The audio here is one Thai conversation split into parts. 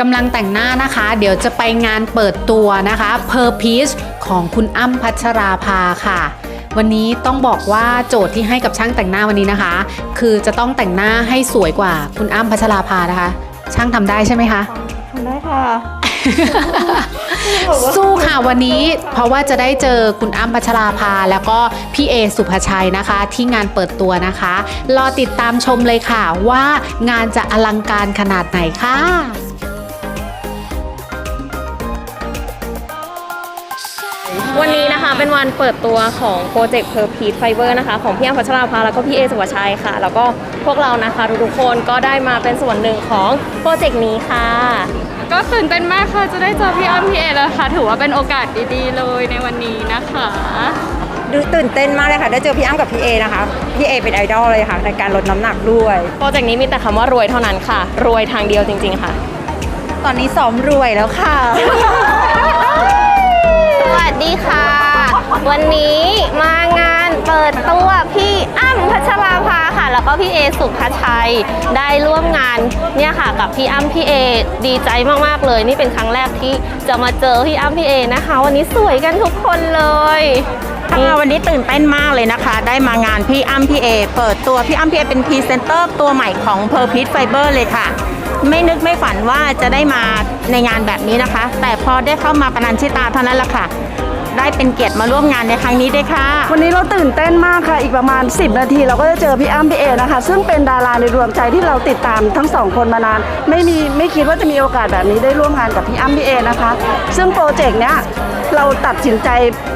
กำลังแต่งหน้านะคะ เดี๋ยวจะไปงานเปิดตัวนะคะ Per Piece ของคุณอ้ำพัชราภาค่ะ วันนี้ต้องบอกว่าโจทย์ที่ให้กับช่างแต่งหน้าวันนี้นะคะ คือจะต้องแต่งหน้าให้สวยกว่าคุณอ้ำพัชราภานะคะ ช่างทำได้ใช่ไหมคะทำได้ค่ะ สู้ค่ะวันนี้เพราะว่าจะได้เจอคุณอ้ำพัชราภา แล้วก็พี่เอสุภาชัยนะคะ ที่งานเปิดตัวนะคะ รอติดตามชมเลยค่ะว่างานจะอลังการขนาดไหนค่ะ วันนี้นะคะเป็นวันเปิดตัวของโปรเจกต์ Per Piece Fiber นะคะ ของพี่อ้ำพัชราภาแล้วก็พี่เอสุวชัยค่ะ แล้วก็พวกเรานะคะทุกๆคนก็ได้มาเป็นส่วนหนึ่งของโปรเจกต์นี้ค่ะ ก็ตื่นเต้นมากค่ะจะได้เจอพี่อ้ำพี่เอแล้วค่ะถือว่าเป็นโอกาสดีๆเลยในวันนี้นะคะดูตื่นเต้นมากเลยค่ะ ได้เจอพี่อ้ำกับพี่เอนะคะ พี่เอเป็นไอดอลเลยค่ะ ในการลดน้ำหนักด้วย โปรเจกต์นี้มีแต่คำว่ารวยเท่านั้นค่ะ รวยทางเดียวจริง ๆ ค่ะ ตอนนี้ซ้อมรวยแล้วค่ะส วัสดีค่ะ วันนี้มางานเปิดตัวพี่อ้ำพัชราภาค่ะ แล้วก็พี่เอสุภชัยได้ร่วมงานเนี่ยค่ะ กับพี่อ้ำพี่เอดีใจมากๆเลย นี่เป็นครั้งแรกที่จะมาเจอพี่อ้ำพี่เอนะคะ วันนี้สวยกันทุกคนเลยวันนี้ตื่นเต้นมากเลยนะคะ ได้มางานพี่อ้ำพี่เอเปิดตัวพี่อ้ำพี่เอเป็นพรีเซนเตอร์ตัวใหม่ของ p e r p i t Fiber เลยค่ะ ไม่นึกไม่ฝันว่าจะได้มาในงานแบบนี้นะคะ แต่พอได้เข้ามาปนัญชิตาเท่านั้นแหละค่ะ ได้เป็นเกียรติมาร่วมงานในครั้งนี้ด้วยค่ะ วันนี้เราตื่นเต้นมากค่ะ อีกประมาณ 10 นาที เราก็จะเจอพี่อ้ำพี่เอนะคะ ซึ่งเป็นดาราในดวงใจที่เราติดตามทั้งสองคนมานาน ไม่มีไม่คิดว่าจะมีโอกาสแบบนี้ได้ร่วมงานกับพี่อ้ำพี่เอนะคะ ซึ่งโปรเจกต์เนี้ยเราตัดสินใจ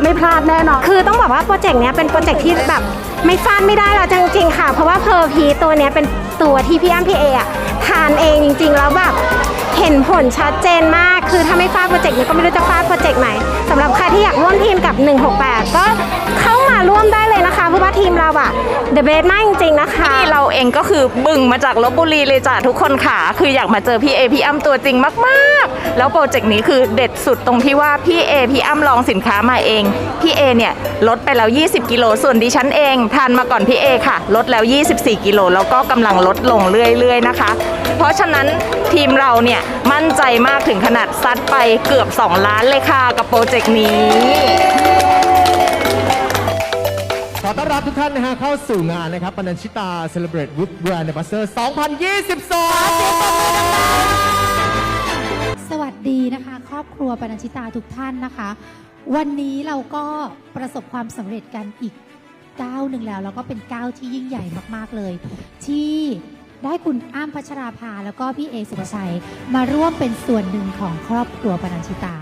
ไม่พลาดแน่นอน คือต้องบอกว่าโปรเจกต์เนี้ยเป็นโปรเจกต์ที่แบบไม่ฟาดไม่ได้แล้วจริงๆค่ะ เพราะว่าเพอร์พีตัวเนี้ยเป็นตัวที่พี่อ้ำพี่เออะ ทานเองจริง ๆ แล้วแบบเห็นผลชัดเจนมาก คือถ้าไม่ฟาดโปรเจกต์นี้ก็ไม่รู้จะฟาดโปรเจกต์ไหนสำหรับใครที่อยากร่วมทีมกับ 168 ก็ เดอะเบสมากจริงๆนะคะที่เราเองก็คือบึงมาจากลบบุรีเลยจ้ะทุกคนค่ะ คืออยากมาเจอพี่เอพี่อ้ำตัวจริงมากๆ แล้วโปรเจกต์นี้คือเด็ดสุดตรงที่ว่าพี่เอพี่อ้ำลองสินค้ามาเอง พี่เอเนี่ยลดไปแล้ว 20 กิโล ส่วนดิฉันเองทานมาก่อนพี่เอค่ะ ลดแล้ว 24 กิโล แล้วก็กำลังลดลงเรื่อยๆนะคะ เพราะฉะนั้นทีมเราเนี่ยมั่นใจมากถึงขนาดซัดไปเกือบ 2 ล้านเลยค่ะกับโปรเจกต์นี้ อต้อนรับทุกท่านนะฮะเข้าสู่งานนะครับปนัญชิตา Celebrate with Brand Ambassador 2022 สวัสดีนะคะ ครอบครัวปนัญชิตาทุกท่านนะคะ วันนี้เราก็ประสบความสำเร็จกันอีกก้าวหนึ่งแล้วแล้วก็เป็นก้าวที่ยิ่งใหญ่มากๆเลย ที่ได้คุณอ้ำพัชราภาแล้วก็พี่เอสุภชัย มาร่วมเป็นส่วนหนึ่งของครอบครัวปนัญชิตา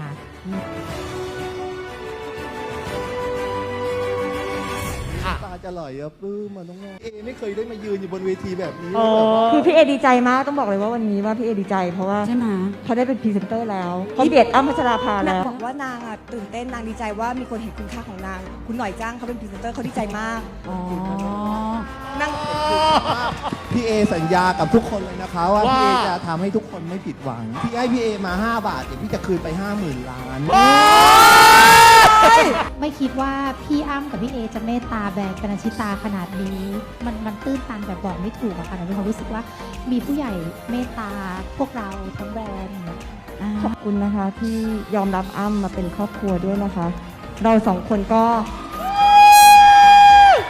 ตาจะไหลอะปลื้มมันต้องเอไม่เคยได้มายืนอยู่บนเวทีแบบนี้อ๋อแบบว่าคือพี่เอดีใจมากต้องบอกเลยว่าวันนี้ว่าพี่เอดีใจ เพราะว่าใช่ไหมเขาได้เป็นพรีเซนเตอร์แล้วเขาเบียดอ้ำพัชราภาแล้วบอกว่านางอะตื่นเต้นนางดีใจว่ามีคนเห็นคุณค่าของนาง คุณหน่อยจ้างเขาเป็นพรีเซนเตอร์เขาดีใจมากอ๋อนั่ง พี่เอสัญญากับทุกคนเลยนะคะว่าว่าพี่เอจะทำให้ทุกคนไม่ผิดหวัง พี่ให้พี่เอมา 5 บาทเดี๋ยวพี่จะคืนไป 50,000 ล้าน ไม่คิดว่าพี่อ้ำกับพี่เอจะเมตตาแบรนด์ปนัญชิตาขนาดนี้ มันมันตื้นตันแบบบอกไม่ถูกอะค่ะหนูมีความรู้สึกว่ามีผู้ใหญ่เมตตาพวกเราทั้งแบรนด์อย่างเงี้ยขอบคุณนะคะที่ยอมรับอ้ำมาเป็นครอบครัวด้วยนะคะ เราสองคนก็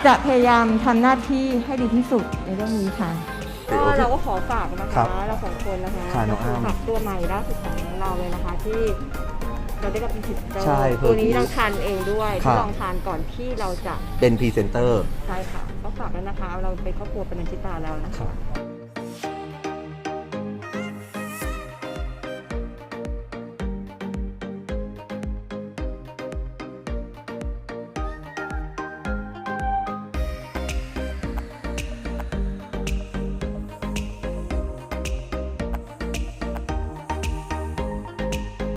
จะพยายามทำหน้าที่ให้ดีที่สุดในเรื่องนี้ค่ะ ก็เราก็ขอฝากนะครัคะ บเราสองคนนะคะค่ะน้องอ้ำฝากตัวใหม่ล่าสุดของเราเลยนะคะที่เราได้รับเป็นพรีเซนเตอร์ใช่ตัวนี้เพิ่มเราทานเองด้วยครัที่บ ลองทานก่อนที่เราจะเป็นพรีเซนเตอร์ ใช่ค่ะก็ฝากแล้วนะคะ เราเป็นครอบครัวเป็นนันชิตาแล้วนะคะ